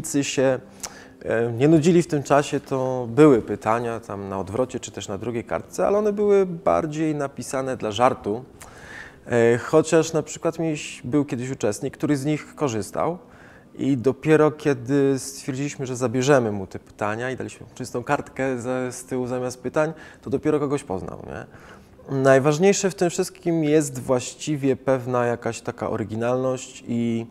uczestnicy się e, nie nudzili w tym czasie, to były pytania tam na odwrocie czy też na drugiej kartce, ale one były bardziej napisane dla żartu. E, Chociaż na przykład był kiedyś uczestnik, który z nich korzystał i dopiero kiedy stwierdziliśmy, że zabierzemy mu te pytania i daliśmy czystą kartkę z, tyłu zamiast pytań, to dopiero kogoś poznał. Nie? Najważniejsze w tym wszystkim jest właściwie pewna jakaś taka oryginalność i,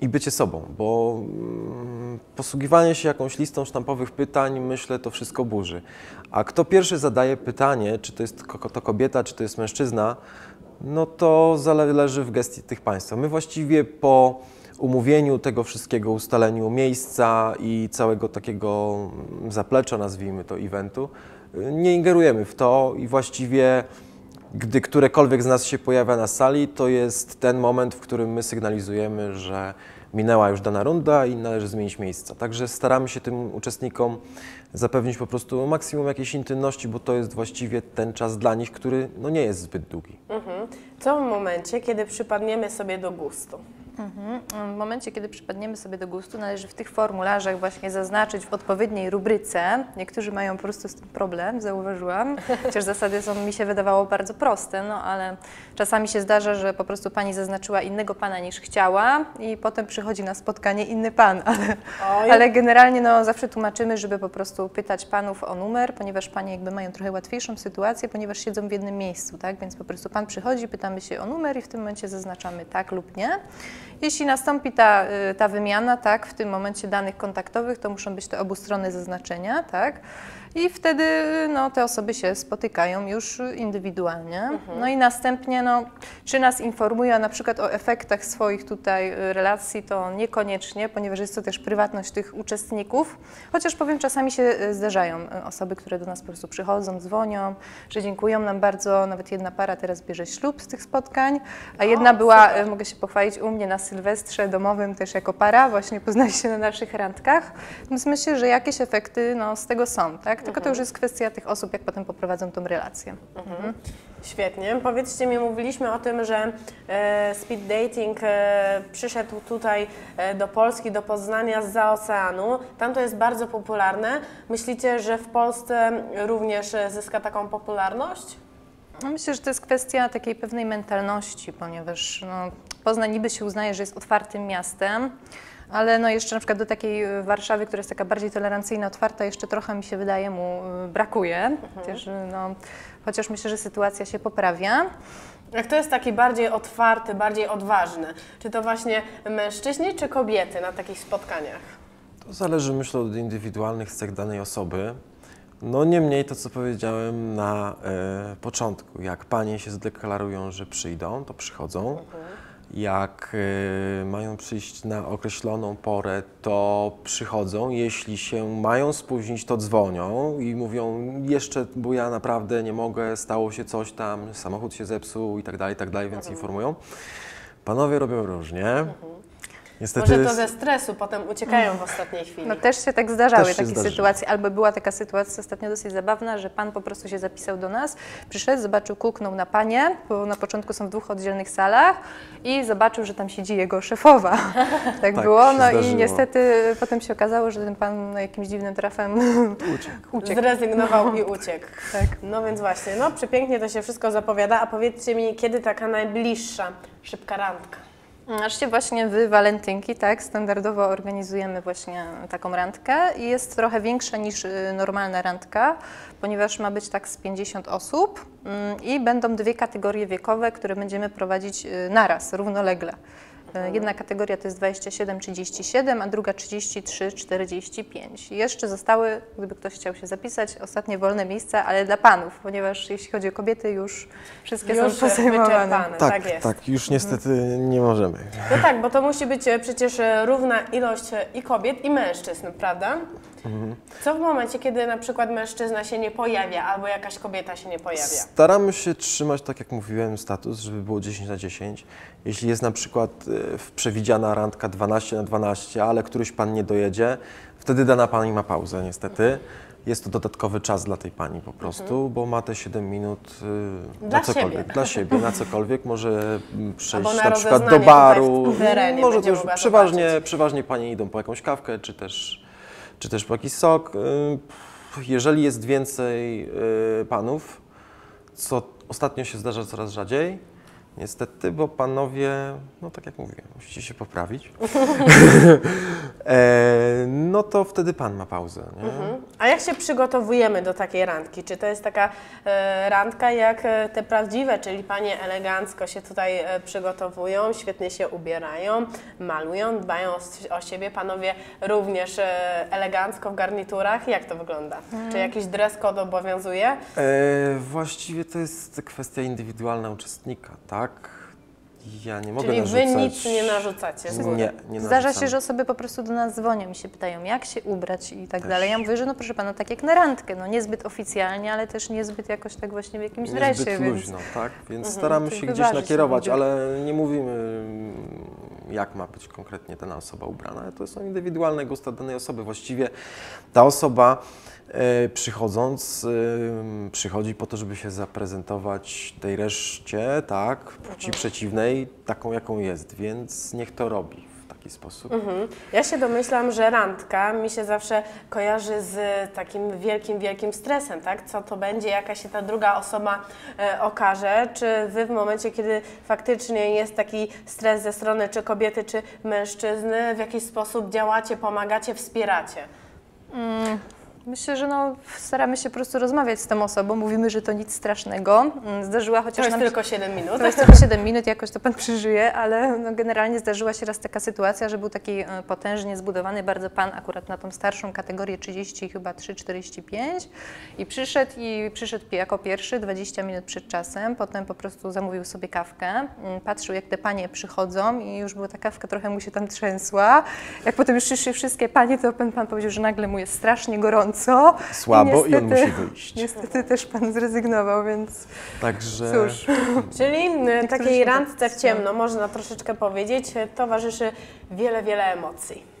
i bycie sobą, bo mm, posługiwanie się jakąś listą sztampowych pytań, myślę, to wszystko burzy. A kto pierwszy zadaje pytanie, czy to jest to kobieta, czy to jest mężczyzna, no to zależy w gestii tych państwa. My właściwie po umówieniu tego wszystkiego, ustaleniu miejsca i całego takiego mm, zaplecza, nazwijmy to, eventu, y, nie ingerujemy w to i właściwie gdy którekolwiek z nas się pojawia na sali, to jest ten moment, w którym my sygnalizujemy, że minęła już dana runda i należy zmienić miejsca. Także staramy się tym uczestnikom zapewnić po prostu maksimum jakiejś intymności, bo to jest właściwie ten czas dla nich, który no, nie jest zbyt długi. Mhm. Co w momencie, kiedy przypadniemy sobie do gustu? W momencie, kiedy przypadniemy sobie do gustu, należy w tych formularzach właśnie zaznaczyć w odpowiedniej rubryce. Niektórzy mają po prostu z tym problem, zauważyłam, chociaż zasady są, mi się wydawało bardzo proste, no ale czasami się zdarza, że po prostu pani zaznaczyła innego pana niż chciała i potem przychodzi na spotkanie inny pan, ale, ale generalnie no, zawsze tłumaczymy, żeby po prostu pytać panów o numer, ponieważ panie jakby mają trochę łatwiejszą sytuację, ponieważ siedzą w jednym miejscu, tak? Więc po prostu pan przychodzi, pytamy się o numer i w tym momencie zaznaczamy tak lub nie. Jeśli nastąpi ta, y, ta wymiana, tak, w tym momencie danych kontaktowych, to muszą być te obustronne zaznaczenia, tak? I wtedy no, te osoby się spotykają już indywidualnie. No i następnie, no, czy nas informują na przykład o efektach swoich tutaj y, relacji, to niekoniecznie, ponieważ jest to też prywatność tych uczestników. Chociaż powiem, czasami się y, zdarzają y, osoby, które do nas po prostu przychodzą, dzwonią, że dziękują nam bardzo. Nawet jedna para teraz bierze ślub z tych spotkań, a jedna była, y, mogę się pochwalić, u mnie na Sylwestrze domowym też jako para, właśnie poznali się na naszych randkach. Więc myślę, że jakieś efekty no, z tego są, tak? Tylko to już jest kwestia tych osób, jak potem poprowadzą tą relację. Świetnie. Powiedzcie mi, mówiliśmy o tym, że e, speed dating e, przyszedł tutaj e, do Polski, do Poznania z oceanu. Tam to jest bardzo popularne. Myślicie, że w Polsce również zyska taką popularność? No myślę, że to jest kwestia takiej pewnej mentalności, ponieważ no, Poznań niby się uznaje, że jest otwartym miastem, ale no jeszcze na przykład do takiej y, Warszawy, która jest taka bardziej tolerancyjna, otwarta, jeszcze trochę mi się wydaje mu y, brakuje. Chociaż, y, no, chociaż myślę, że sytuacja się poprawia. Jak to jest taki bardziej otwarty, bardziej odważny? Czy to właśnie mężczyźni, czy kobiety na takich spotkaniach? To zależy, myślę, od indywidualnych cech danej osoby. No niemniej to, co powiedziałem na e, początku, jak panie się zdeklarują, że przyjdą, to przychodzą. Jak e, mają przyjść na określoną porę, to przychodzą. Jeśli się mają spóźnić, to dzwonią i mówią jeszcze, bo ja naprawdę nie mogę, stało się coś tam, samochód się zepsuł i tak dalej, i tak dalej, więc informują. Panowie robią różnie. Niestety Może to ze stresu potem uciekają w ostatniej chwili. No też się tak zdarzały Też się takie sytuacje. Albo była taka sytuacja ostatnio dosyć zabawna, że pan po prostu się zapisał do nas, przyszedł, zobaczył, kuknął na panie, bo na początku są w dwóch oddzielnych salach i zobaczył, że tam siedzi jego szefowa. tak, Tak było. No i niestety potem się okazało, że ten pan no, jakimś dziwnym trafem uciekł. uciekł. Zrezygnował i uciekł. Tak. No więc właśnie, no przepięknie to się wszystko zapowiada. A powiedzcie mi, kiedy taka najbliższa szybka randka? Znaczy właśnie w walentynki, tak, standardowo organizujemy właśnie taką randkę i jest trochę większa niż y, normalna randka, ponieważ ma być tak z 50 osób mm, i będą dwie kategorie wiekowe, które będziemy prowadzić y, naraz, równolegle. Y, Jedna kategoria to jest 27-37, a druga 33-45. I Jeszcze zostały, gdyby ktoś chciał się zapisać, ostatnie wolne miejsca, ale dla panów, ponieważ jeśli chodzi o kobiety, już wszystkie Już są pozajmowane. tak, Tak, jest. tak, już niestety nie możemy. No tak, bo to musi być e, przecież e, równa ilość e, i kobiet, i mężczyzn, prawda? Co w momencie, kiedy na przykład mężczyzna się nie pojawia, albo jakaś kobieta się nie pojawia? Staramy się trzymać, tak jak mówiłem, status, żeby było 10 na 10. Jeśli jest na przykład e, przewidziana randka 12 na 12, ale któryś pan nie dojedzie, wtedy dana pani ma pauzę niestety. jest to dodatkowy czas dla tej pani po prostu, bo ma te 7 minut y, Dla na cokolwiek, siebie. dla siebie, na cokolwiek, może mm, przejść na na przykład do baru, może też mogła przeważnie, zobaczyć. przeważnie panie idą po jakąś kawkę, czy też, czy też po jakiś sok. Y, Jeżeli jest więcej y, panów, co ostatnio się zdarza coraz rzadziej, niestety, bo panowie, no tak jak mówiłem, musicie się poprawić, e, no to wtedy pan ma pauzę. Nie? A jak się przygotowujemy do takiej randki? Czy to jest taka e, randka jak e, te prawdziwe, czyli panie elegancko się tutaj e, przygotowują, świetnie się ubierają, malują, dbają o, o siebie, panowie również e, elegancko w garniturach? Jak to wygląda? Czy jakiś dress code obowiązuje? E, właściwie to jest kwestia indywidualna uczestnika, tak? Ja nie mogę Czyli narzucać. wy nic nie narzucacie z góry? Nie, nie Zdarza narzucam. się, że osoby po prostu do nas dzwonią i się pytają, jak się ubrać i tak Też. dalej. Ja mówię, że no proszę pana, tak jak na randkę, no niezbyt oficjalnie, ale też niezbyt jakoś tak właśnie w jakimś dresie, Niezbyt więc luźno, tak? Więc staramy czyli się gdzieś nakierować, ale nie mówimy, jak ma być konkretnie dana osoba ubrana. To są indywidualne gusta danej osoby. Właściwie ta osoba e, przychodząc, e, przychodzi po to, żeby się zaprezentować tej reszcie, tak, płci przeciwnej, taką jaką jest, więc niech to robi taki sposób. Mhm. Ja się domyślam, że randka mi się zawsze kojarzy z takim wielkim, wielkim stresem, tak? Co to będzie, jaka się ta druga osoba e, okaże? Czy wy w momencie, kiedy faktycznie jest taki stres ze strony czy kobiety, czy mężczyzny, w jakiś sposób działacie, pomagacie, wspieracie? Myślę, że no, staramy się po prostu rozmawiać z tą osobą, mówimy, że to nic strasznego. Mm, Zdarzyła To chociaż jest nam tylko 7 minut. To jest tylko 7 minut, jakoś to pan przeżyje, ale no generalnie zdarzyła się raz taka sytuacja, że był taki e, potężnie zbudowany bardzo pan akurat na tą starszą kategorię 30, chyba 3,45 i przyszedł i przyszedł jako pierwszy 20 minut przed czasem, potem po prostu zamówił sobie kawkę, mm, patrzył jak te panie przychodzą i już była ta kawka trochę mu się tam trzęsła. Jak potem już przyszły wszystkie panie, to pan, pan powiedział, że nagle mu jest strasznie gorąco. Słabo i on niestety- musi wyjść. Niestety też pan zrezygnował, więc Także cóż. Czyli takiej się randce tak w ciemno, można troszeczkę powiedzieć, towarzyszy wiele, wiele emocji.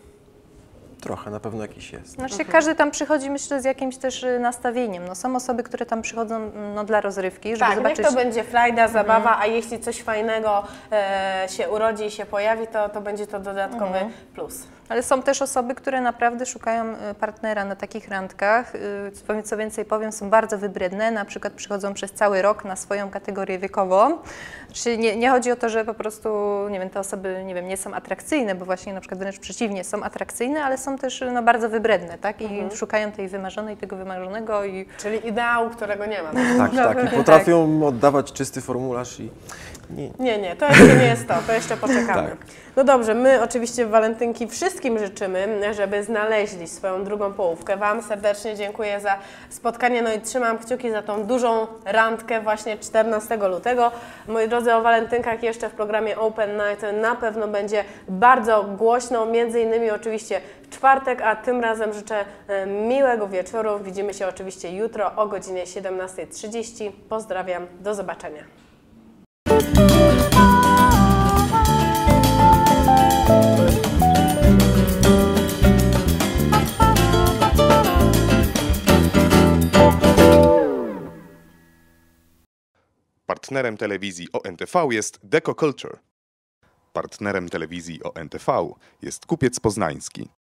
Trochę na pewno jakiś jest. Znaczy każdy tam przychodzi myślę z jakimś też y, nastawieniem. No, są osoby, które tam przychodzą mm, no, dla rozrywki, żeby Tak, zobaczyć... niech to będzie frajda, zabawa, a jeśli coś fajnego e, się urodzi i się pojawi, to, to będzie to dodatkowy plus. Ale są też osoby, które naprawdę szukają y, partnera na takich randkach. Y, co- Co więcej powiem, są bardzo wybredne, na przykład przychodzą przez cały rok na swoją kategorię wiekową. Czyli nie, nie chodzi o to, że po prostu, nie wiem, te osoby, nie wiem, nie są atrakcyjne, bo właśnie na przykład wręcz przeciwnie, są atrakcyjne, ale są też no, bardzo wybredne, tak? I szukają tej wymarzonej, tego wymarzonego i Czyli ideału, którego nie ma. Tak, No, tak. I potrafią oddawać czysty formularz i nie, Nie, nie, to jeszcze nie jest to, to jeszcze poczekamy. Tak. No dobrze, my oczywiście w walentynki wszystkim życzymy, żeby znaleźli swoją drugą połówkę. Wam serdecznie dziękuję za spotkanie, no i trzymam kciuki za tą dużą randkę właśnie 14 lutego. Moi drodzy, o walentynkach jeszcze w programie Open Night na pewno będzie bardzo głośno, między innymi oczywiście czwartek, a tym razem życzę e, miłego wieczoru. Widzimy się oczywiście jutro o godzinie 17.30. Pozdrawiam, do zobaczenia. Partnerem telewizji ONTV jest Deco Culture. Partnerem telewizji ONTV jest Kupiec Poznański.